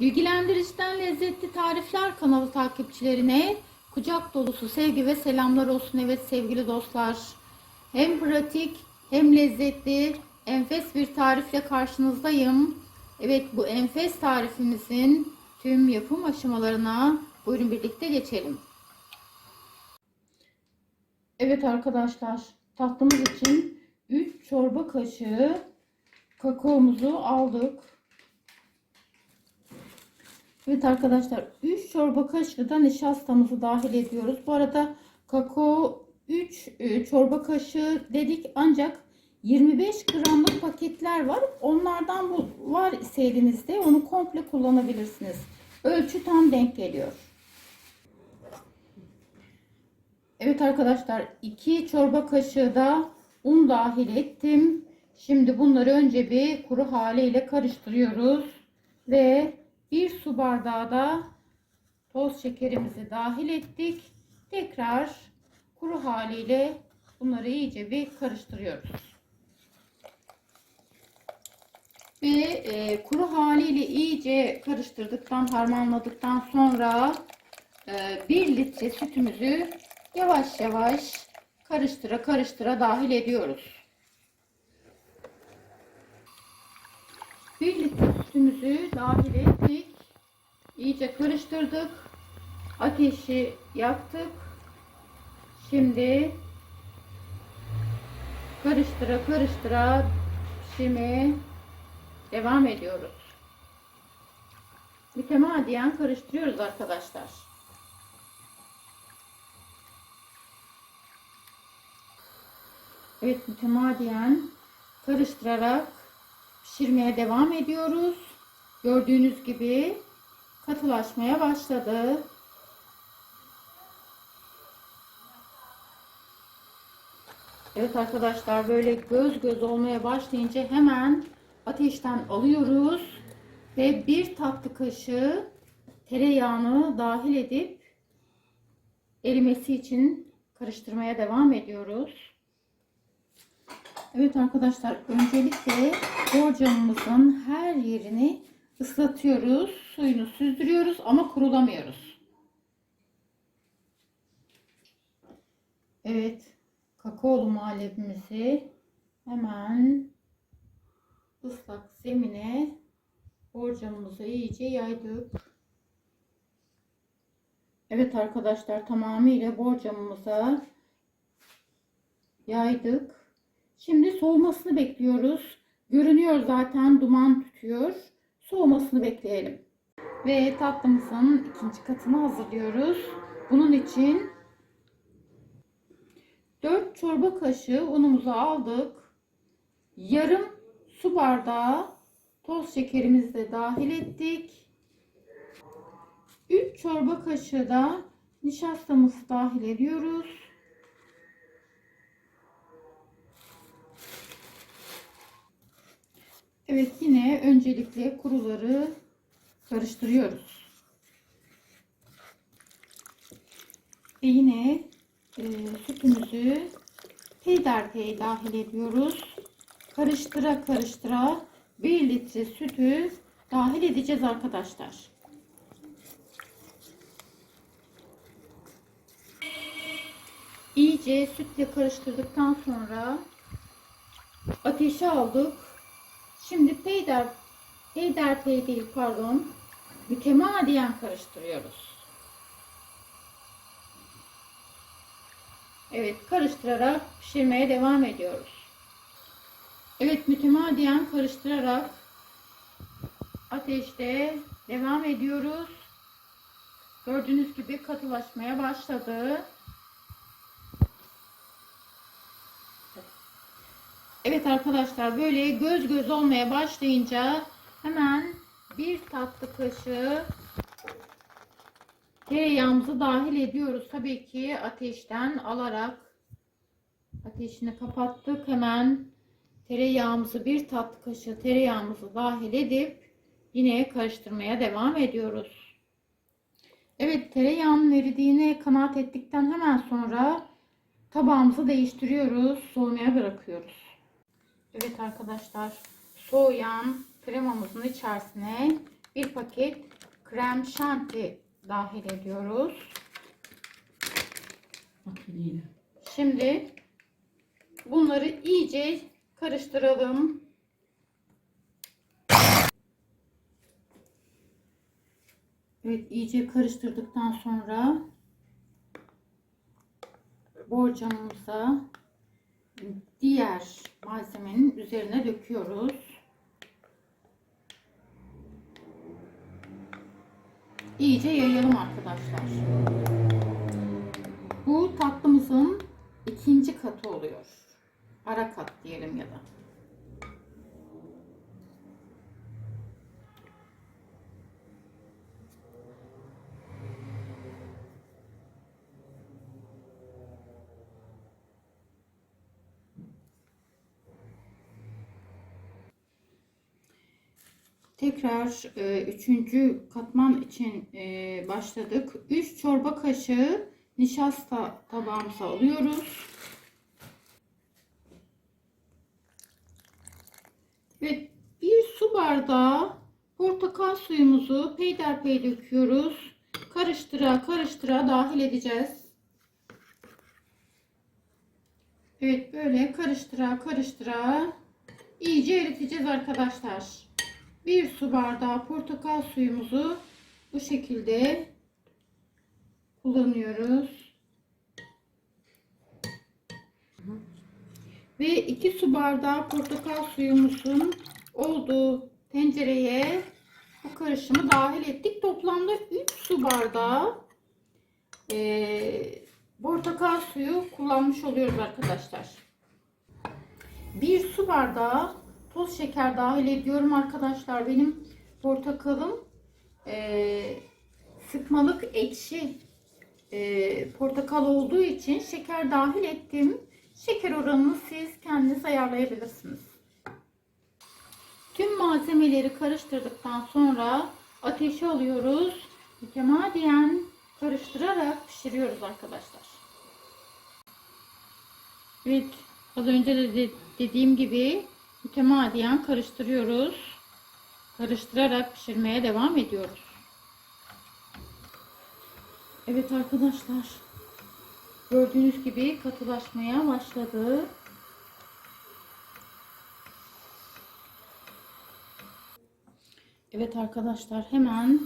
Bilgilendiriciden Lezzetli Tarifler kanalı takipçilerine kucak dolusu sevgi ve selamlar olsun. Evet sevgili dostlar. Hem pratik hem lezzetli enfes bir tarifle karşınızdayım. Evet bu enfes tarifimizin tüm yapım aşamalarına buyurun birlikte geçelim. Evet arkadaşlar tatlımız için 3 çorba kaşığı kakaomuzu aldık. Evet arkadaşlar 3 çorba kaşığı da nişastamızı dahil ediyoruz. Bu arada kakao 3 e, çorba kaşığı dedik ancak 25 gramlık paketler var. Onlardan bu var ise elinizde onu komple kullanabilirsiniz. Ölçü tam denk geliyor. Evet arkadaşlar 2 çorba kaşığı da un dahil ettim. Şimdi bunları önce bir kuru haliyle karıştırıyoruz ve bir su bardağı da toz şekerimizi dahil ettik. Tekrar kuru haliyle bunları iyice bir karıştırıyoruz. Ve e, kuru haliyle iyice karıştırdıktan, harmanladıktan sonra e, 1 litre sütümüzü yavaş yavaş karıştıra karıştıra dahil ediyoruz. 1 litre sütümüzü dahil ettik. İyice karıştırdık. Ateşi yaktık. Şimdi karıştıra karıştıra pişirmeye devam ediyoruz. Mütemadiyen karıştırıyoruz arkadaşlar. Evet mütemadiyen karıştırarak pişirmeye devam ediyoruz. Gördüğünüz gibi katılaşmaya başladı. Evet arkadaşlar böyle göz göz olmaya başlayınca hemen ateşten alıyoruz ve bir tatlı kaşığı tereyağını dahil edip erimesi için karıştırmaya devam ediyoruz. Evet arkadaşlar öncelikle borcamımızın her yerini ıslatıyoruz. Suyunu süzdürüyoruz ama kurulamıyoruz. Evet kakaolu muhallebimizi hemen ıslak zemine borcamımızı iyice yaydık. Evet arkadaşlar tamamıyla borcamımıza yaydık. Şimdi soğumasını bekliyoruz. Görünüyor zaten duman tutuyor. Soğumasını bekleyelim. Ve tatlımızın ikinci katını hazırlıyoruz. Bunun için 4 çorba kaşığı unumuzu aldık. Yarım su bardağı toz şekerimizi de dahil ettik. 3 çorba kaşığı da nişastamızı dahil ediyoruz. Evet yine öncelikle kuruları karıştırıyoruz. Ve yine e, sütümüzü peyderpey dahil ediyoruz. Karıştıra karıştıra 1 litre sütü dahil edeceğiz arkadaşlar. İyice sütle karıştırdıktan sonra ateşe aldık. Şimdi peyder peyderpey değil pardon mütemadiyen karıştırıyoruz. Evet karıştırarak pişirmeye devam ediyoruz. Evet mütemadiyen karıştırarak ateşte devam ediyoruz. Gördüğünüz gibi katılaşmaya başladı. Evet arkadaşlar böyle göz göz olmaya başlayınca hemen bir tatlı kaşığı tereyağımızı dahil ediyoruz. Tabii ki ateşten alarak ateşini kapattık. Hemen tereyağımızı bir tatlı kaşığı tereyağımızı dahil edip yine karıştırmaya devam ediyoruz. Evet tereyağının eridiğine kanaat ettikten hemen sonra tabağımızı değiştiriyoruz. Soğumaya bırakıyoruz. Evet arkadaşlar soğuyan kremamızın içerisine bir paket krem şanti dahil ediyoruz. Şimdi bunları iyice karıştıralım. Evet iyice karıştırdıktan sonra borcamımıza diğer malzemenin üzerine döküyoruz. İyice yayalım arkadaşlar. Bu tatlımızın ikinci katı oluyor. Ara kat diyelim ya da. Tekrar e, üçüncü katman için e, başladık. 3 çorba kaşığı nişasta tabağımıza alıyoruz. Ve bir su bardağı portakal suyumuzu peyderpey döküyoruz. Karıştıra karıştıra dahil edeceğiz. Evet böyle karıştıra karıştıra iyice eriteceğiz arkadaşlar. Bir su bardağı portakal suyumuzu bu şekilde kullanıyoruz. Ve 2 su bardağı portakal suyumuzun olduğu tencereye bu karışımı dahil ettik. Toplamda 3 su bardağı eee, portakal suyu kullanmış oluyoruz arkadaşlar. 1 su bardağı toz şeker dahil ediyorum arkadaşlar. Benim portakalım eee, sıkmalık ekşi e, portakal olduğu için şeker dahil ettim. Şeker oranını siz kendiniz ayarlayabilirsiniz. Tüm malzemeleri karıştırdıktan sonra ateşe alıyoruz. Mütemadiyen karıştırarak pişiriyoruz arkadaşlar. Evet az önce de- dediğim gibi mütemadiyen karıştırıyoruz. Karıştırarak pişirmeye devam ediyoruz. Evet arkadaşlar. Gördüğünüz gibi katılaşmaya başladı. Evet arkadaşlar hemen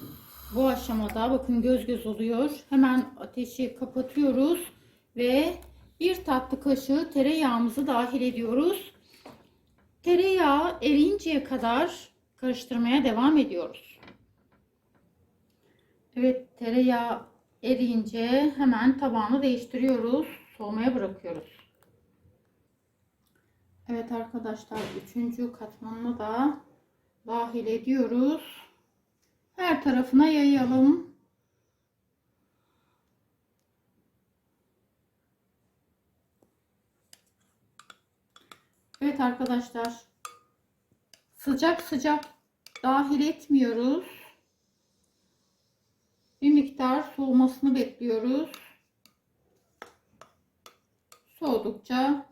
bu aşamada bakın göz göz oluyor. Hemen ateşi kapatıyoruz ve bir tatlı kaşığı tereyağımızı dahil ediyoruz. Tereyağı eriyinceye kadar karıştırmaya devam ediyoruz. Evet tereyağı eriyince hemen tabağını değiştiriyoruz. Soğumaya bırakıyoruz. Evet arkadaşlar üçüncü katmanını da dahil ediyoruz. Her tarafına yayalım. Evet arkadaşlar sıcak sıcak dahil etmiyoruz. Bir miktar soğumasını bekliyoruz. Soğudukça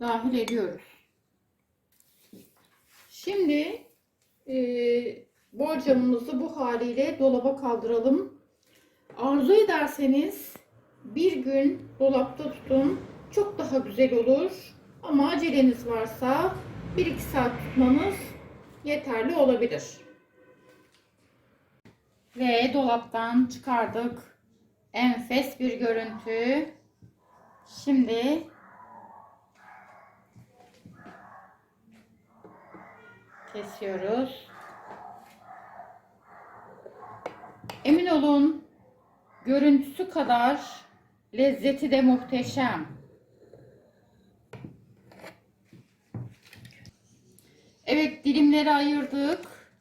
dahil ediyoruz. Şimdi e, borcamımızı bu haliyle dolaba kaldıralım. Arzu ederseniz bir gün dolapta tutun. Çok daha güzel olur. Ama aceleniz varsa 1-2 saat tutmanız yeterli olabilir. Ve dolaptan çıkardık. Enfes bir görüntü. Şimdi kesiyoruz. Emin olun görüntüsü kadar lezzeti de muhteşem. Evet dilimleri ayırdık.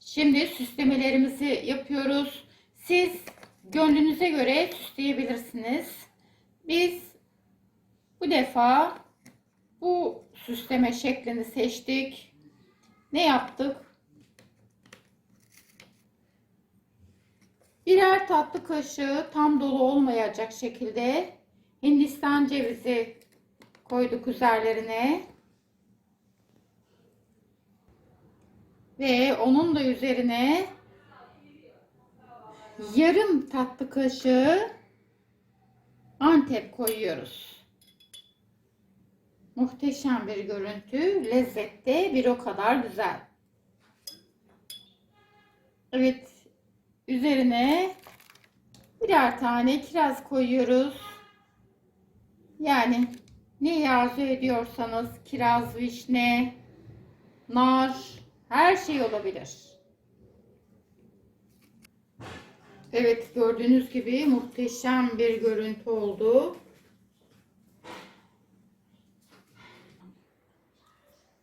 Şimdi süslemelerimizi yapıyoruz. Siz gönlünüze göre süsleyebilirsiniz. Biz bu defa bu süsleme şeklini seçtik. Ne yaptık? Birer tatlı kaşığı tam dolu olmayacak şekilde Hindistan cevizi koyduk üzerlerine. Ve onun da üzerine yarım tatlı kaşığı Antep koyuyoruz. Muhteşem bir görüntü, lezzette bir o kadar güzel. Evet, üzerine birer tane kiraz koyuyoruz. Yani ne arzu ediyorsanız kiraz, vişne, nar, her şey olabilir. Evet gördüğünüz gibi muhteşem bir görüntü oldu.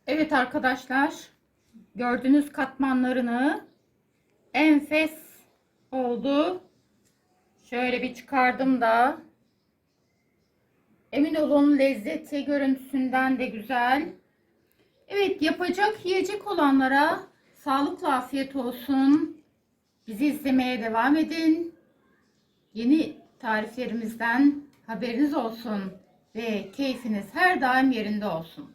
Evet arkadaşlar gördüğünüz katmanlarını enfes oldu. Şöyle bir çıkardım da emin olun lezzeti görüntüsünden de güzel. Evet yapacak yiyecek olanlara sağlıklı afiyet olsun. Bizi izlemeye devam edin. Yeni tariflerimizden haberiniz olsun ve keyfiniz her daim yerinde olsun.